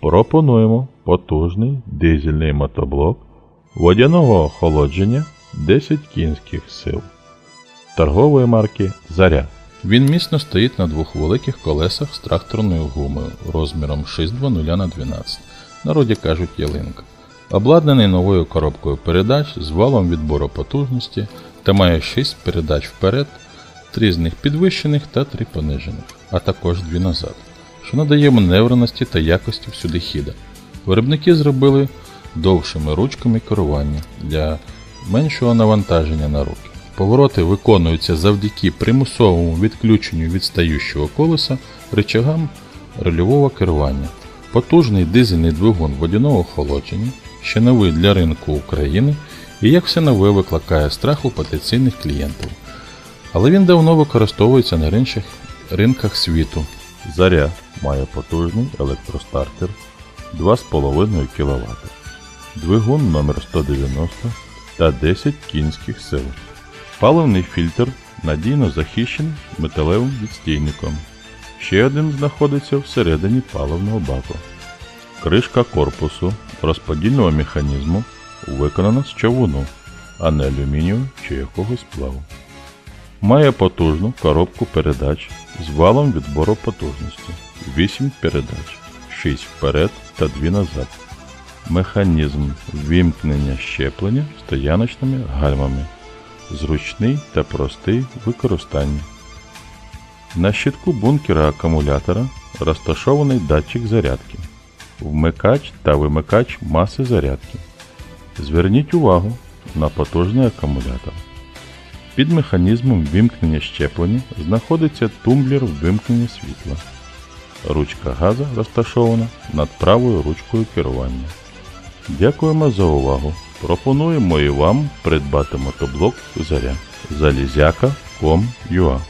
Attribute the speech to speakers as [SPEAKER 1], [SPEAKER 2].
[SPEAKER 1] Пропонуємо потужний дизельний мотоблок водяного охолодження 10 кінських сил торгової марки Заря.
[SPEAKER 2] Він міцно стоїть на двох великих колесах з тракторною гумою розміром 620 на 12 народі кажуть ялинка. Обладнаний новою коробкою передач з валом відбору потужності та має 6 передач вперед, 3 з них підвищених та 3 понижених, а також 2 назад, що надає маневреності та якості всюди хіда. Виробники зробили довшими ручками керування для меншого навантаження на руки. Повороти виконуються завдяки примусовому відключенню відстаючого колеса рычагам рульового керування. Потужний дизельний двигун водяного охолодження, ще новий для ринку України і як все нове викликає страх у потенційних клієнтів. Але він давно використовується на ринках світу.
[SPEAKER 1] Заря має потужний електростартер 2,5 кВт, двигун номер 190 та 10 кінських сил. Паливний фільтр надійно захищений металевим відстійником. Ще один знаходиться всередині паливного баку. Кришка корпусу розподільного механізму виконана з чавуну, а не алюмінію чи якогось плаву. Має потужну коробку передач з валом відбору потужності 8 передач, 6 вперед та 2 назад. Механізм вімкнення щеплення стояночними гальмами. Зручний та простий в використанні. На щитку бункера акумулятора розташований датчик зарядки, вмикач та вимикач маси зарядки. Зверніть увагу на потужний акумулятор. Під механізмом вимкнення щеплення знаходиться тумблер вимкнення світла. Ручка газа розташована над правою ручкою керування. Дякуємо за увагу. Пропонуємо і вам придбати мотоблок Заря. Залізяка.com.ua